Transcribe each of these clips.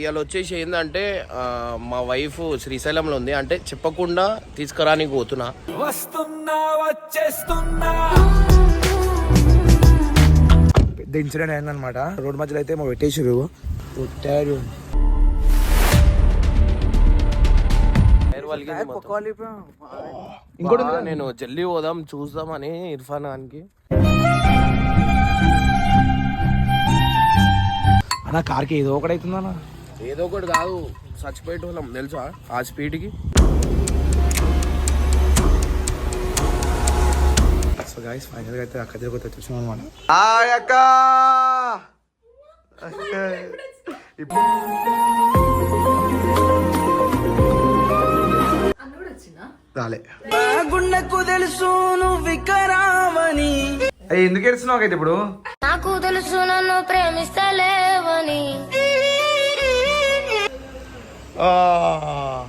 ఇవాళ వచ్చేసి ఏంటంటే మా వైఫ్ శ్రీశైలంలో ఉంది. అంటే చెప్పకుండా తీసుకురానికి పోతున్నా. వస్తున్నా వచ్చేస్తున్నా. పెద్ద ఇన్సిడెంట్ అయిందనమాట రోడ్ మధ్యలో అయితే మా పెట్టేసారు కొట్టారు. ఇంకోటి నేను జల్దీ పోదాం చూద్దామని ఇర్ఫాన్ ఖాన్కి అన్న కార్కి ఏదో ఒకటి అవుతుందన్న. ఏదో ఒకటి కాదు చచ్చిపోయేట వాళ్ళం తెలుసా? ఆ స్పీడ్కి. సో గాయస్ ఫైనల్గా అయితే అక్క తిరుగుతూ వచ్చేసాం అనమాట అక్క! రాలే. గుండెకు తెలుసు నువ్వు వికరావని అయ్యి ఎందుకు ఏడుస్తున్నావు అయితే ఇప్పుడు? నాకు తెలుసు నన్ను ప్రేమిస్తలేవని. Oh.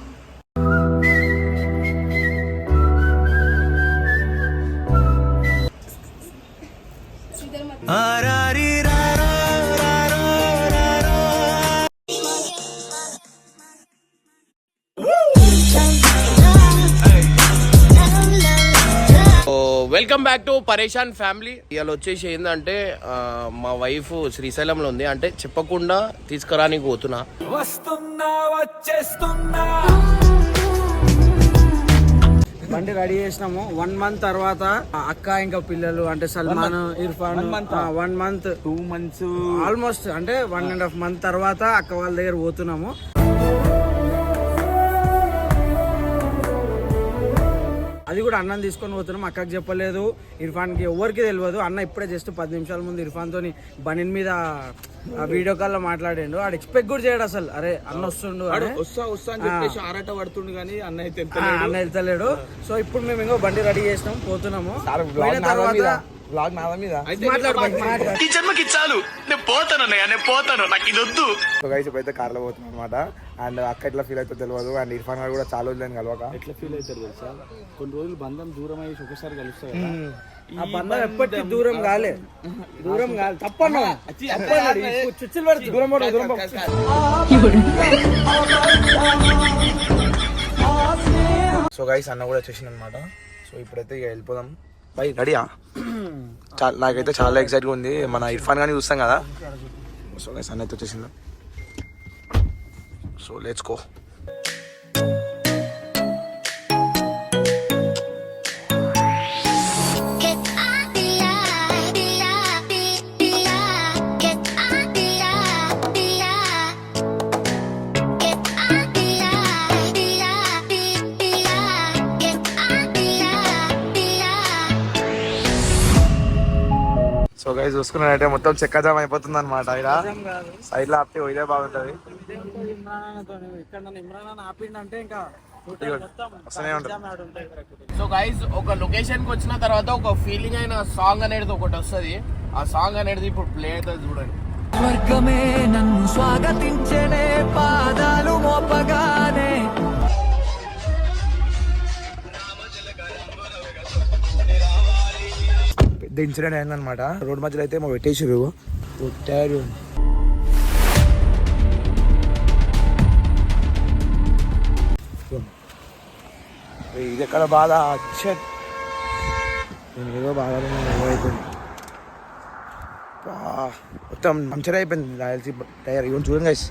Welcome back to Pareshan family. ఇవాళ వచ్చేసి ఏంటంటే మా వైఫ్ శ్రీశైలంలో ఉంది. అంటే చెప్పకుండా తీసుకురానికి పోతున్నా. వస్తున్నా వచ్చేస్తున్నా. బండి రెడీ చేసినాము. వన్ మంత్ తర్వాత అక్క ఇంకా పిల్లలు అంటే Salman Irfan one month two months almost అంటే వన్ అండ్ హాఫ్ మంత్ తర్వాత అక్క వాళ్ళ దగ్గర పోతున్నాము. అది కూడా అన్నం తీసుకొని పోతున్నాం అక్కకి చెప్పలేదు. ఇర్ఫాన్కి ఎవరికి తెలియదు అన్న ఇప్పుడే జస్ట్ పది నిమిషాల ముందు ఇర్ఫాన్ తోని బనిన్ మీద ఆ వీడియో కాల్లో మాట్లాడిండు. ఆడు ఎక్స్పెక్ట్ కూడా చేయడు అసలు. అరే అన్న వస్తుండు. వస్తా వస్తా అని చెప్పేసి ఆరాట పడుతుండు కానీ అన్న అయితే అన్న వెళ్తలేడు. సో ఇప్పుడు మేము ఇంకో బండి రెడీ చేసినాం పోతున్నాము. తర్వాత మీద. బ్లాగ్ నాదా మీద. ఈ జన్మకి చాలు. నేను పోతాను నేను పోతాను. నాకు ఇది వద్దు. సో గైస్ ఇప్పుడైతే కార్లో పోతున్నాం అనమాట అండ్ అక్క ఎట్లా ఫీల్ అవుతుందో తెలియదు అండ్ ఇర్ఫాన్ గారు కూడా చాలా రోజులు కలవక. ఎట్లా ఫీల్ అవుతారు తెలుసా? కొన్ని రోజులు బంధం దూరం అయ్యి ఒకసారి కలుస్తారు కదా. ఆ బంధం ఎప్పటికీ దూరం కాలే. దూరం కాలే. తప్పన్నా. చుచ్చులు పడుతుంది దూరం పడు, దూరం పడు. సో గైస్ అన్న కూడా వచ్చేసింది అనమాట సో ఇప్పుడైతే ఇక వెళ్ళిపోదాం. బై రెడీయా? చాలా నాకైతే చాలా ఎక్సైట్గా ఉంది. మన ఇర్ఫాన్ కానీ చూస్తాం కదా. సో గైస్ అన్నైతే అయితే వచ్చేసింది. సో లెట్స్ గో గైస్ చూసుకున్నట్టయితే మొత్తం చెక్కజామ్ అయిపోతుంది అనమాట ఇక్కడ సైడ్లో ఆపితే ఇదే బాగుంటది. సో గైజ్ ఒక లొకేషన్కి వచ్చిన తర్వాత ఒక ఫీలింగ్ అయిన సాంగ్ అనేది ఒకటి వస్తుంది. ఆ సాంగ్ అనేది ఇప్పుడు ప్లే అవుతుంది చూడండి. స్వర్గమే నన్ను స్వాగతించనే పాదాలు మోపగానే. పెద్ద ఇన్సిడెంట్ అయిందనమాట రోడ్ మధ్యలో అయితే మా పెట్టేసారు కొట్టారు. ఇది ఎక్కడ బాధ? అచ్చట్ నేను ఏదో బాధలో ఏదో అయిపోయింది. బా, మొత్తం పంచర్ అయిపోయింది. రాయల్సీ టైర్. ఇవన్నీ చూడండి గైస్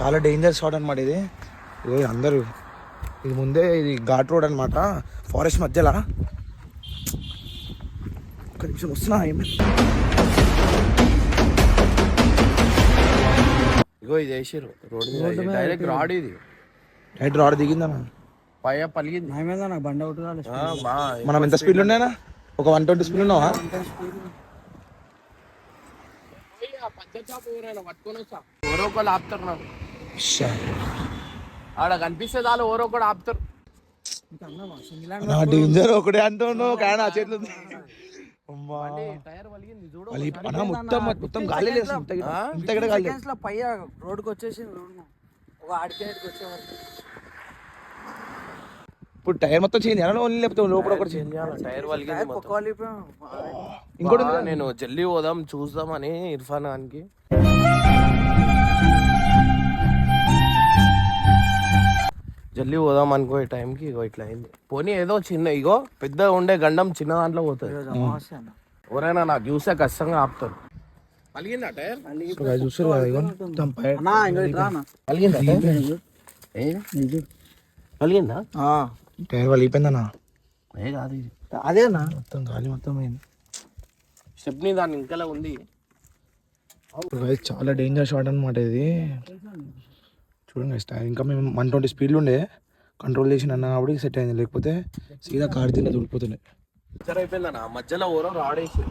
చాలా డేంజర్ షాట్ అనమాట ఇది. ఇగో అందరూ. ఇది ముందే ఇది ఘాట్ రోడ్ అనమాట ఫారెస్ట్ మధ్యలో. నిమిషం వస్తున్నా ఇగో ఇది వేసారు రోడ్ డైరెక్ట్ రాడ్ ఇది. నైట్ రాడ్ దిగిందన్న పైన పలిగింది. నా మీద నాకు బండి అవుట్ మనం ఎంత స్పీడ్ ఉండేనా ఒక వన్ ట్వంటీ స్పీడ్ ఉన్నావా? ఎవరో ఒకళ్ళు ఆపుతారు నాకు. ఆడ కనిపిస్తే చాలు ఎవరో ఒకడు ఆపుతారు డేంజర్ ఒకటే అంటున్నావు కానీ ఆ చేతులు. అమ్మా. టైర్ మొత్తం మొత్తం గాలి లేదు గాలి లేదు. పై రోడ్కి వచ్చేసి ఒక వచ్చేవారు ఇప్పుడు టైర్ మొత్తం చేంజ్ చేయాలి ఓన్లీ లేకపోతే లోపల ఒకటి చేంజ్ టైర్ పలిగింది మొత్తం. పొక్కవాలి ఇంకోటి నేను జల్దీ పోదాం చూద్దామని ఇర్ఫాన్ ఖాన్కి జల్లి పోదాం అనుకో ఈ టైంకి ఇగో ఇట్లా అయింది. పోనీ ఏదో చిన్న ఇగో పెద్ద ఉండే గండం చిన్న దాంట్లో పోతుంది. ఎవరైనా నాకు చూసే కష్టంగా ఆపుతారు. పలిగిందా టైర్ పై- పలిగిందా పలిగిందా? టైర్ వలిగిపోయిందన్నా ఏ కాదు ఇది. అదేనా మొత్తం గాలి మొత్తం పోయింది. స్టెప్ని దాని ఇంకలా ఉంది? చాలా డేంజర్ షాట్ అనమాట ఇది. చూడండి ఇంకా మేము వన్ ట్వంటీ స్పీడ్లో ఉండే కంట్రోల్ చేసి అన్న కాబట్టి సెట్ అయింది. లేకపోతే సీదా కార్ తిన్న దొరికిపోతుండే ఇద్దరు అయిపోయిందన్న? మధ్యలో ఓరో రాడ్ వేసి.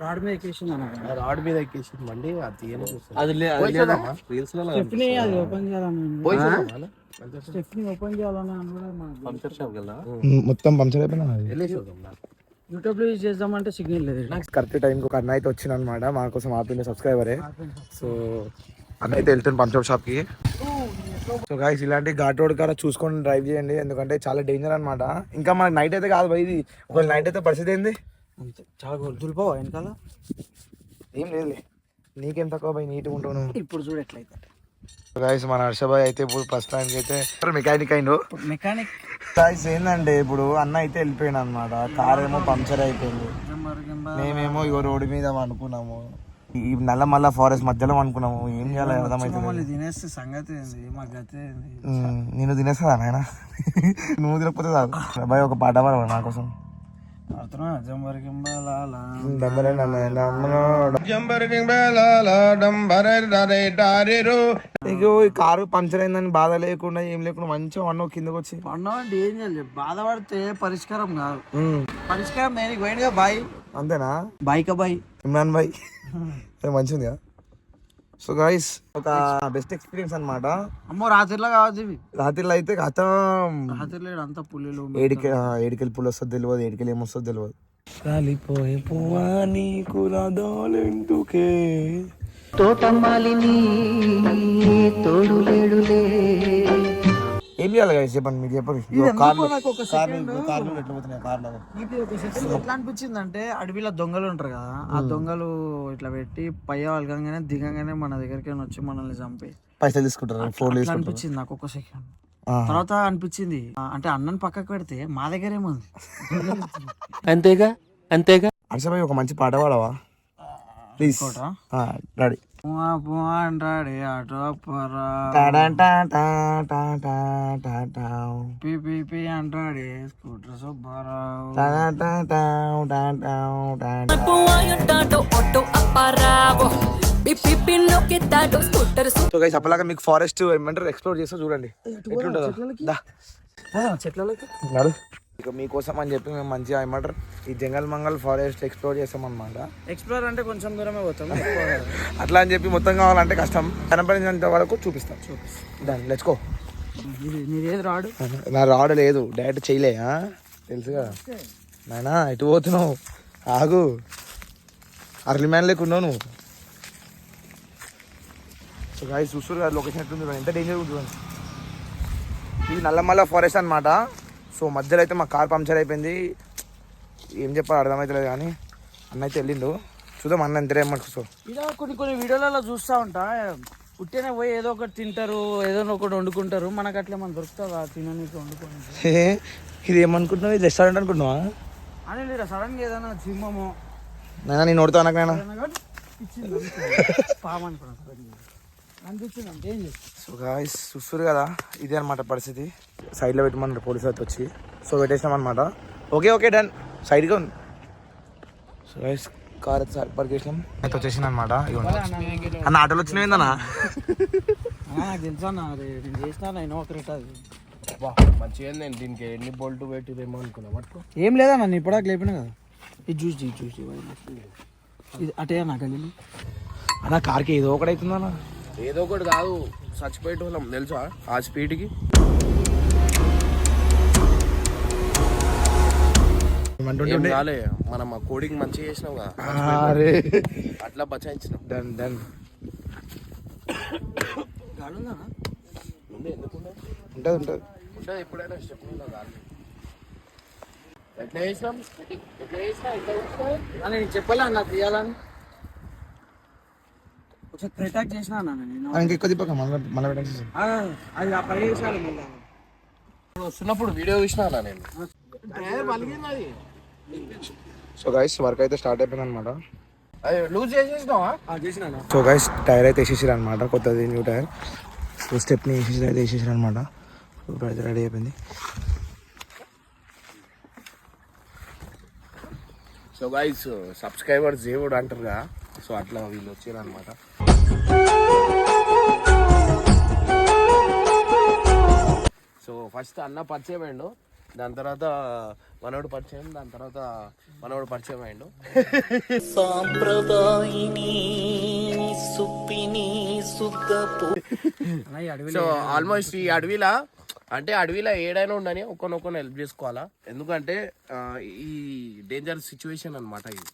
రాడ్ మీద ఎక్కేసింది అన్న ఆ రాడ్ మీద ఎక్కేసి బండి అది అది లే- పోయిస్తుందమ్మా? రీల్స్ స్టెఫ్నీ అది ఓపెన్ చేయాలని పోయిస్తుందమ్మా? స్టెఫ్నీ ఓపెన్ చేయాలని అని కూడా మాకు పంచర్ షాప్ కదా మొత్తం పంచర్ అయిపోయినా వెళ్ళేసి వద్దాం నాకు. యూట్యూబ్లో యూజ్ చేద్దామంటే సిగ్నల్ లేదు. కరెక్ట్ టైంకి ఒక అన్న అయితే వచ్చిన అనమాట మా కోసం ఆపిన సబ్స్క్రైబరే. సో అన్న అయితే వెళ్తాను పంచర్ షాప్కి. సో గాయస్ ఇలాంటి ఘాట్ రోడ్ కాడ చూసుకొని డ్రైవ్ చేయండి. ఎందుకంటే చాలా డేంజర్ అనమాట ఇంకా మనకి నైట్ అయితే కాదు ఇది. ఒకవేళ నైట్ అయితే పరిస్థితి ఏంది? చాలా దులిపోవా వెనకాల? ఏం లేదులే. నీకేం తక్కువ భయ్ నీట్గా ఉంటావు నువ్వు. ఇప్పుడు చూడు ఎట్లయితే. గాయస్ మన హర్షభాయ్ అయితే ఇప్పుడు ప్రస్తుతానికి అయితే మెకానిక్ అయిండు మెకానిక్ గాయస్ ఏంటంటే ఇప్పుడు అన్న అయితే వెళ్ళిపోయాడు అనమాట కార్ ఏమో పంచర్ అయిపోయింది. మేమేమో ఇగో రోడ్డు మీద అనుకున్నాము ఈ నల్ల మల్ల ఫారెస్ట్ మధ్యలో అనుకున్నాము ఏం చేయాలి అర్థమైతే తినేస్తే సంగతి ఏంది? మా గతి ఏంది? నేను తినేస్తా నాయన? నువ్వు తినకపోతే చాలు. భయ్ ఒక పాట పాడవా నా కోసం. ఈ కారు పంచర్ అయిందని బాధ లేకుండా ఏం లేకుండా మంచిగా వన్ కిందకి వచ్చి. పన్నామంటే ఏం చేయాలి? బాధపడితే పరిష్కారం కాదు. పరిష్కారం పోయినగా బాయ్. అంతేనా? బాయ్క బాయ్. ఇమ్రాన్ భాయ్ ఉంది కదా సో గాయస్ ఒక బెస్ట్ ఎక్స్పీరియన్స్ అన్నమాట. అమ్మో రాత్రిలో కావచ్చు ఇవి. రాత్రిలో అయితే గతం రాత్రిలో అంతా పుల్లిలు ఏడికి ఏడికెళ్ళి పుల్ వస్తుంది తెలియదు ఏడికెళ్ళి ఏమొస్తుంది తెలియదు కాలిపోయే పువ్వా నీకు రాదాలెందుకే ఏం చేయాలి guys? చెప్పండి మీరు చెప్పండి. కార్లు కార్లు ఎట్లా పోతున్నాయి కార్లు? అనిపించింది అంటే అడవిలో దొంగలు ఉంటారు కదా ఆ దొంగలు ఇట్లా పెట్టి పై వాళ్ళగానే దిగంగానే మన దగ్గరికి వచ్చి మనల్ని చంపి. పైసలు తీసుకుంటారు? ఫోన్ అనిపించింది నాకు ఒక సెకండ్. తర్వాత అనిపించింది అంటే అన్నని పక్కకు పెడితే మా దగ్గర ఏముంది? అంతేగా? అంతేగా? హర్షభాయ్ ఒక మంచి పాట పాడవా? ప్లీజ్? రెడీ. అంటాడే స్కూటర్ సుబ్బారావు. సో గైస్ అప్పలాగా మీకు ఫారెస్ట్ ఏమంటారు? ఎక్స్ప్లోర్ చేస్తా చూడండి. ఎట్లుంటుందో? దా. చెట్లలోకి నడు. ఇక మీకోసం అని చెప్పి మేము మంచిగా ఏమంటారు ఈ జంగల్ మంగల్ ఫారెస్ట్ ఎక్స్ప్లోర్ చేస్తాం అనమాట ఎక్స్ప్లోర్ అంటే కొంచెం దూరమే పోతాం. అట్లా అని చెప్పి మొత్తం కావాలంటే కష్టం. కనపడినంత వరకు చూపిస్తాం. దాన్ని లెచ్చుకో నీదేది రాడు? నా రాడు లేదు డైరెక్ట్ చేయలే? తెలుసు కదా? నాయనా ఎటు పోతున్నావు? ఆగు. అర్లీ మ్యాన్ లేకున్నావు నువ్వు. సో గాయ చూస్తారు కదా లొకేషన్ ఎట్లుంది ఎంత డేంజర్ ఉంది చూడండి. ఇది నల్లమల్ల ఫారెస్ట్ అన్నమాట. సో మధ్యలో అయితే మా కార్ పంక్చర్ అయిపోయింది. ఏం చెప్పాలి అర్థమవుతలేదు కానీ అన్న అయితే వెళ్ళిండు. చూద్దాం అన్న ఎంత ఏమనుకో ఇలా కొన్ని కొన్ని వీడియోలలో చూస్తూ ఉంటా. పుట్టినే పోయి ఏదో ఒకటి తింటారు ఏదో ఒకటి వండుకుంటారు. మనకు అట్లా మనం దొరుకుతుందా తిననీకి వండుకొని హే, ఇది ఏమనుకుంటున్నావు? ఇది రెస్టారెంట్ అనుకుంటున్నావా? అని లేదా సడన్గా ఏదైనా నాయనా నేను నోడుతా నాకు. పాము అనుకున్నాను సో గాయస్ చూస్తారు కదా? ఇదే అనమాట పరిస్థితి. సైడ్లో పెట్టమన్నారు పోలీసు అయితే వచ్చి. సో పెట్టేసినాం అనమాట ఓకే ఓకే డన్ సైడ్గా ఉంది. సో గాయస్ కార్ పార్క్ చేసినాం. అయితే వచ్చేసింది అనమాట అన్న. ఆటోలో వచ్చినవి ఏందన్నా? మంచిగా దీనికి ఎన్ని బోల్ట్ పెట్టిరేమో అనుకున్నా. పట్టుకో. ఏం లేదా నన్ను ఇప్పుడు లేపినా కదా. ఇది చూసి చూసి ఇది అటే నాకు అన్న కార్కి ఏదో ఒకటి అవుతుందన్న. ఏదో ఒకటి కాదు చచ్చిపోయేట వాళ్ళం తెలుసా? ఆ స్పీడ్కి. ఏం కాలే మనం ఆ కోడింగ్ మంచిగా చేసినాం కదా. అరే. అట్లా బచాయించినాం. డన్ డన్ ముందే ఎందుకు ఉండదు? ఉంటుంది ఉంటుంది. ఉంటుంది ఎప్పుడైనా మీద కాదు. ఎట్లా చేసినాం? ఎట్లా చేసినా ఎట్లా చెప్పలే అన్న తీయాలని. చేసిన తిప్పక అది ఆ మళ్ళీ. వస్తున్నప్పుడు వీడియో చూసినా నేను. సో గైస్ వర్క్ అయితే స్టార్ట్ అయిపోయింది అనమాట అది లూజ్ చేసేసినావా? సో గైస్ టైర్ అయితే వేసేసారు అనమాట కొత్తది న్యూ టైర్ సో స్టెప్ని వేసేసి అయితే వేసేసారు అనమాట ఇప్పుడు అయితే రెడీ అయిపోయింది. సో గైస్ సబ్స్క్రైబర్స్ దేవుడు అంటారుగా. సో అట్లా వీళ్ళు వచ్చారు అనమాట సో ఫస్ట్ అన్న పరిచయం అయిండు దాని తర్వాత మనోడు పరిచయం దాని తర్వాత మనోడు పరిచయం అయిండు సో ఆల్మోస్ట్ ఈ అడవిలా అంటే అడవిలో ఏడైనా ఉండని ఒక్కొనొక్కని హెల్ప్ చేసుకోవాలా? ఎందుకంటే ఈ డేంజర్ సిచ్యువేషన్ అనమాట ఇది.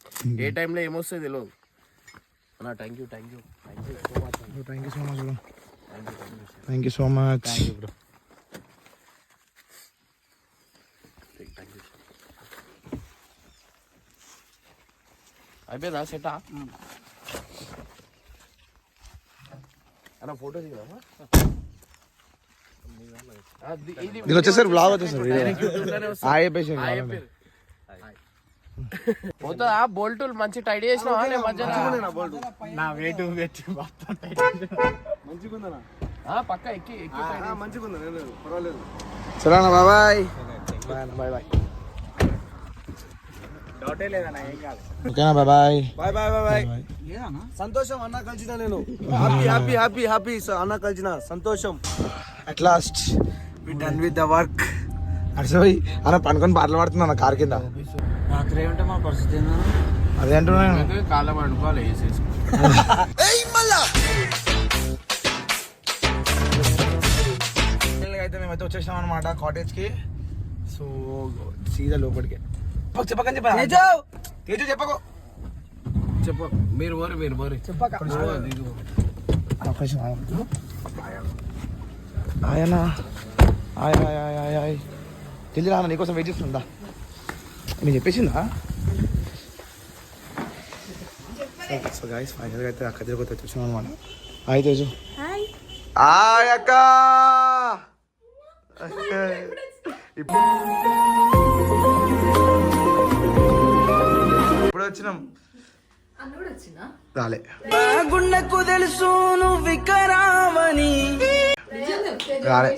ఏ టైంలో ఏమొస్తే తెలియదు అన్న thank you thank you thank you so much thank you so much thank you so much thank you అయిపోయిందా సెటా. అన్న ఫోటో దిగదామా వచ్చేసరి బ్లాగ్ వచ్చేసరి. పోతుందా? బోల్టులు మంచి టైట్ చేసినావా? నేను మధ్యలో? నా వెయిట్ పెట్టి ఆ, పక్క ఎక్కి ఎక్కి tight చేసి. మంచిగా పర్వాలేదు. సరేనా బాబాయ్ బాయ్ బాయ్ డౌటే లేదన్నా ఏం కాదు ఓకేనా bye bye bye bye bye సంతోషం అన్న కలిసిన నేను. హ్యాపీ హ్యాపీ హ్యాపీ హ్యాపీ అన్న కలిసిన సంతోషం. At last we done with the work అర్సోయ్ అన్న పనుకొని పాటలు పాడుతున్నా నా కార్ కింద. రాత్రి ఏమంటే మా పరిస్థితి అదే అంటున్నాను కాళ్ళ పడుకోవాలి వేసేసి. అయితే మేమైతే వచ్చేసాం అనమాట కాటేజ్కి. సో సీదా లోపలికి. చెప్పకు, చెప్పకని చెప్పా తేజు! చెప్పకు. చెప్పు. మీరు పోరు మీరు పోరు. చెప్పక. ఆయనా. ఆయ్ ఆయ్ ఆయ్ ఆయ్ ఆయ్. తెలియదు రాన్న నీకోసం వెయిట్ చేస్తుందా? నేను చెప్పేసిందా? సో గాయస్ ఫైనల్గా అయితే అక్క దగ్గర అయితే వచ్చాం అనమాట హాయ్ తేజు. హాయ్ అక్క. ఇప్పుడు వచ్చినాం. రాలే. గుండెకు తెలుసు నువ్వు వికరామని రాలే.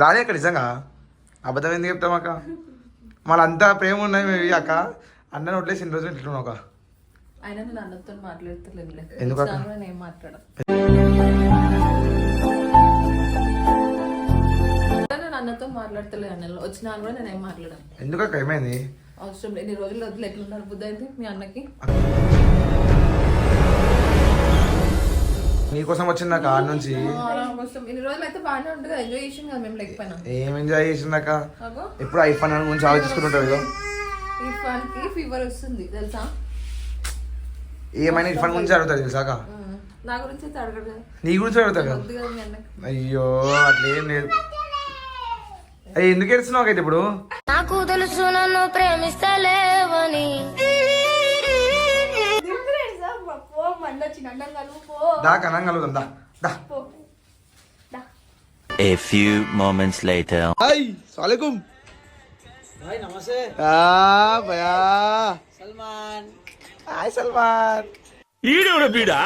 రాలే అక్క నిజంగా? అబద్ధం ఎందుకు చెప్తాం అక్క? మళ్ళంతా ప్రేమ ఉన్నాయి అక్క. అన్న వదిలేసి ఇన్ని రోజులు ఇట్లున్నావు అక్క? ఎందుకు అన్నతో మాట్లాడతలే అన్న వచ్చినా కూడా నేను ఏం మాట్లాడను. ఎందుకు అక్క? ఏమైంది? అవసరం లేదు రోజులు వదిలి ఎట్లున్నారు బుద్ధి అయింది మీ అన్నకి? నీకోసం వచ్చింది అక్క ఆడ నుంచి. కోసం. ఇన్ని రోజులు అయితే బాగానే ఉంటుంది. ఎంజాయ్ చేసాం కదా మేము లేకపోయినా. ఏం ఎంజాయ్ చేసింది అక్క? అగో. ఎప్పుడు ఐఫోన్ అని గురించి ఆలోచిస్తుంటావు ఇదో ఈ ఫాన్కి ఫీవర్ వస్తుంది తెలుసా? ఏమైనా ఇర్ఫాన్ గురించి అడుగుతాడు తెలుసా అక్క? ఉమ్. నా గురించి అయితే అడగడు నీ గురించి అడుగుతాడు అయ్యో అట్లా లేదు. ఎందుకు ఏడుస్తున్నావు అయితే ఇప్పుడు? నాకు తెలుసు నన్ను ప్రేమిస్తలేవని. దా కనం కలుగుదాం దా దా. A few moments later. Hi సలాకుం నమస్తే. ఆ భయా. సల్మాన్. హాయ్ సల్మాన్. ఈడేవుడ బీడా?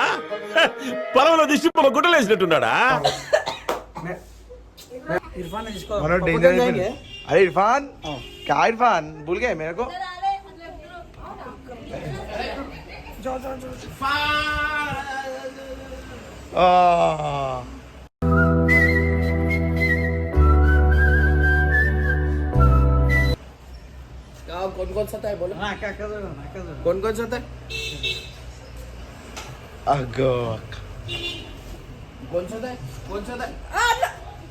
పొలంలో దిష్టి इरफान मतलब है जिसको मनोज डेंजर अरे इरफान क्या इरफान? भूल गए मेरे को। कौन कौन सा था बोलो? ना क्या कर रहे कौन कौन सा था? कौन सा था? कौन सा था?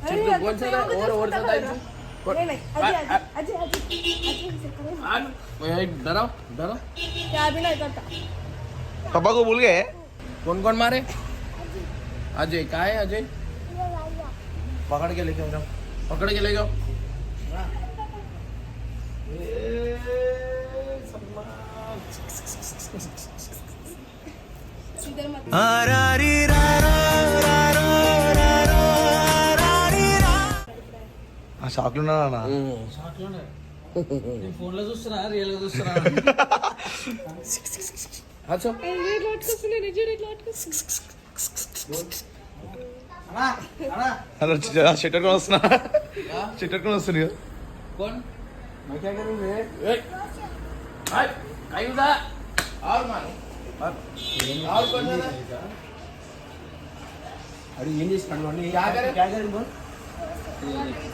चिंटू कौन सा था और और सा था इनसे? कौन- आ- आ- आ- ओए, डराओ डराओ। पापा को भूल गए? कौन कौन मारे? अजय कहा है अजय? पकड़ के लेके जाओ पकड़ के ले जाओ ఆ షాక్లో ఉన్నానా? ఫోన్లో చూస్తున్నా రియల్గా చూస్తున్నా. చెట్టుకొని వస్తున్నా. చెట్టుకొని వస్తుంది కదా అది ఏం చేసి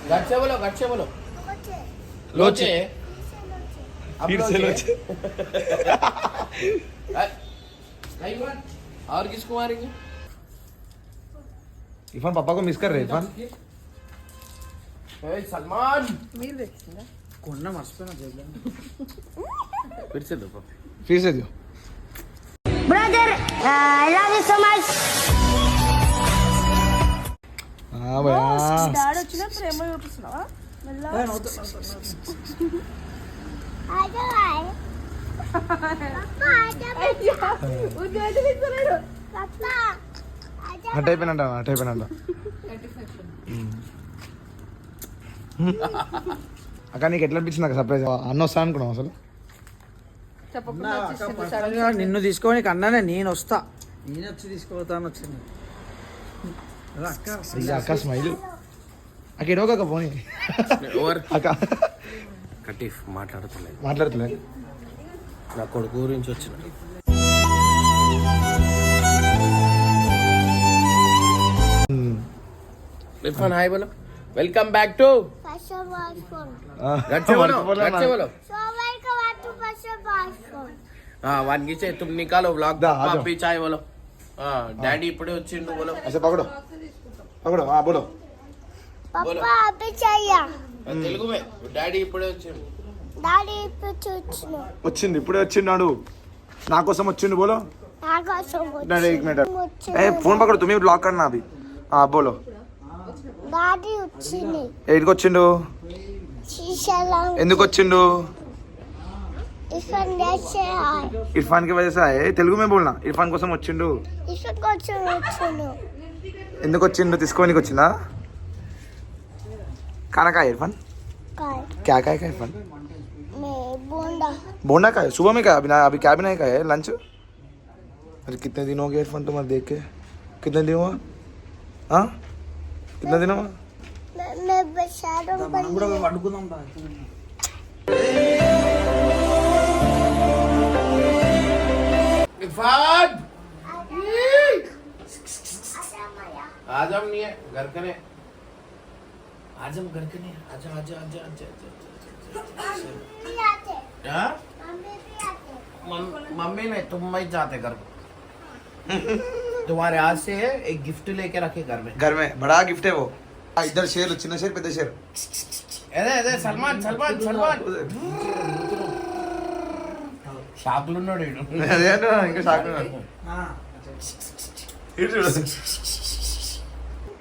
घर से बोलो। घर से बोलो लोचे फिर से लोचे। और किसको मारेंगे? इरफान पापा को मिस कर रहे इरफान। सलमान। मिल रहे। कौन ना मस्त कोन्ना मर्चिपोయినా फिर से दो पापा। फिर से दो। Brother I love you so much daddy వచ్చినా ప్రేమ చూపిస్తున్నావా? అట్ అయిపోయినంట అట్ అయిపోయినంట అక్క నీకు ఎట్లా అనిపించింది అక్క సర్ప్రైజ్ అన్న వస్తా అనుకున్నావు అసలు? నిన్ను తీసుకోని అన్నానే నేను వస్తా. నేను వచ్చి తీసుకోపోతాను వచ్చింది ఆకాశ్ మైలు అక్కడ ఇడవక పోనీ కటీఫ్ మాట్లాడుతున్నాయి మాట్లాడుతున్నాయి నా కొడుకు గురించి వచ్చిన ఇర్ఫాన్ హాయ్ బోలో వెల్కమ్ బ్యాక్ టు వానికి తుమ్ నికాలో బ్లాగ్ పాపి చాయ్ బోలో డాడీ ఇప్పుడే వచ్చిండు బోలో అసలు పకడో पकड़ो हाँ बोलो పప్పా అబ్బి చెయ్యా తెలుగు మే డాడీ ఇప్పుడే వచ్చిండు డాడీ ఇప్పుడు చూచిన వచ్చింది ఇప్పుడే వచ్చిన్నాడు నా కోసం వచ్చిండు బోలో నా కోసం డాడీ एक मिनट వచ్చింది ए फोन पकड़ो तुम्हें ब्लॉक करना अभी हाँ बोलो డాడీ వచ్చింది ఎయిట్కి వచ్చిండు శ్రీశైలం ఎందుకు వచ్చిండు ఇఫన్ చేసే इरफान की वजह से आए తెలుగు में बोलना इरफान కోసం వచ్చిండు ఇఫన్ కోసం వచ్చిండు ఎందుకు వచ్చిండు తీసుకోనికి వచ్చిందా खाना का है इरफान కాయ్ क्या का है इरफान మే బోండా बोना का है सुबह में क्या अभी ना- अभी क्या बनाए का है लंच अरे कितने दिन हो गए इरफान तुम्हारे देख के कितने दिन हुआ हाँ कितने दिन हुआ మే आज़म नहीं है घर करें आज़म घर के नहीं आजा आजा आजा आजा आजा मम्मी नहीं तुम मैं जाते घर को तुम्हारे आज से एक गिफ्ट लेके रखे घर में घर में बड़ा गिफ्ट है वो इधर शेर चिन्ह शेर पे शेर అదే అదే सलमान సల్మాన్ సల్మాన్ షాకులు ఇంకా షాకులు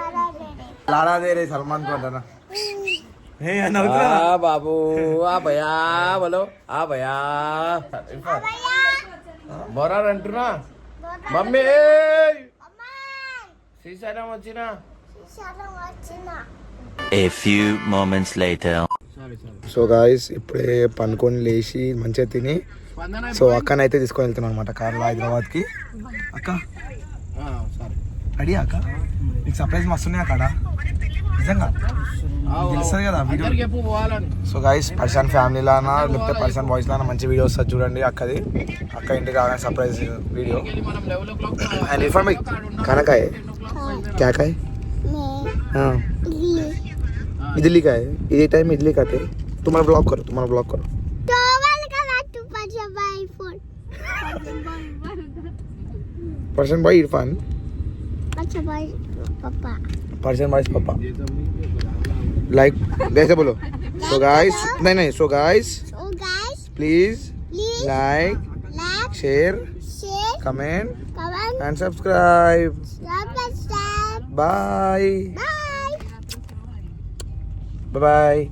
లాడా లాడాదేరే సల్మాన్తో అంటానా బాబు ఆ భయా బలో ఆ భయా బొరార్ అంటున్నా. మమ్మీ శ్రీశైలం వచ్చినా. A few moments later. So guys ఇప్పుడే పనుకొని లేచి మంచిగా తిని. సో అక్కనైతే తీసుకొని వెళ్తున్నాను అనమాట కార్లో హైదరాబాద్కి. అక్క రెడీ అక్క నీకు సర్ప్రైజ్ మస్తున్నాయి అక్కడ నిజంగా తెలుస్తుంది కదా వీడియో అందరికి ఎప్పుడు పోవాలని సో గైస్ పర్సన్ ఫ్యామిలీలానా లేకపోతే పర్సన్ బాయ్స్ లానా మంచి వీడియో వస్తుంది చూడండి అక్కది అక్క ఇంటికి రాగానే సర్ప్రైజ్ వీడియో మనం eleven o'clock and Irfan భాయ్ खाना का है क्या का है मैं हाँ इडली इडली का है इधर टाइम में इडली खाते हैं तुम्हारा ब्लॉग करो तुम्हारा ब्लॉग करो टॉवल का लाटू पाजा बाई फोन पर्सन भाई इरफान पाजा बाई पापा पर्सन पापा लाइक कैसे बोलो। सो गाइस नहीं नहीं so guys please like share comment and subscribe subscribe. Bye bye